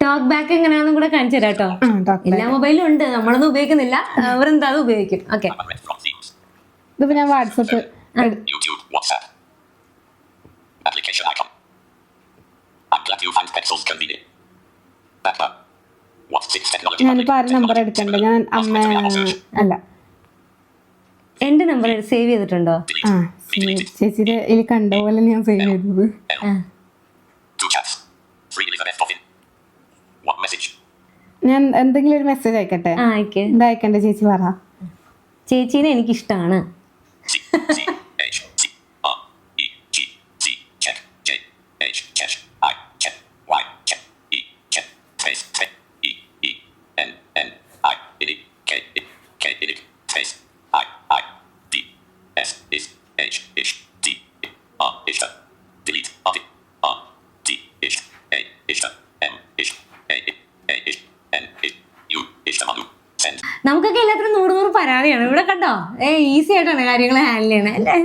Talk back എങ്ങനെയാണെന്നും കൂടെ കാണിച്ചു തരാം കേട്ടോ. എല്ലാ മൊബൈലും ഉണ്ട്. നമ്മളൊന്നും ഉപയോഗിക്കുന്നില്ല. അവരെന്താ അത് ഉപയോഗിക്കും? ഓക്കെ ഇതിപ്പോ ഞാൻ WhatsApp. YouTube, WhatsApp. Application icon. I'm glad you find pencils convenient. Backpack. What's six technology? ഞാനിപ്പോ ആരും നമ്പർ എടുക്കണ്ട? ഞാൻ അമ്മ അല്ല. എന്റെ നമ്പർ സേവ് ചെയ്തിട്ടുണ്ടോ? ആ. ചേച്ചിയുടെ ഇതിൽ കണ്ട പോലെ ഞാൻ സേവ് ചെയ്തത്. ഞാൻ എന്തെങ്കിലും ഒരു മെസ്സേജ് അയക്കട്ടെ? ആ അയക്ക്. എന്താ അയക്കണ്ടേ ചേച്ചി പറ. ചേച്ചീനെ എനിക്കിഷ്ടമാണ് C C നമുക്കൊക്കെ എല്ലാത്തിനും നൂറ് നൂറ് പരാതിയാണ്. ഇവിടെ കണ്ടോ? ഏ ഈസി ആയിട്ടാണ് കാര്യങ്ങൾ ഹാൻഡിൽ ചെയ്യണേ അല്ലേ?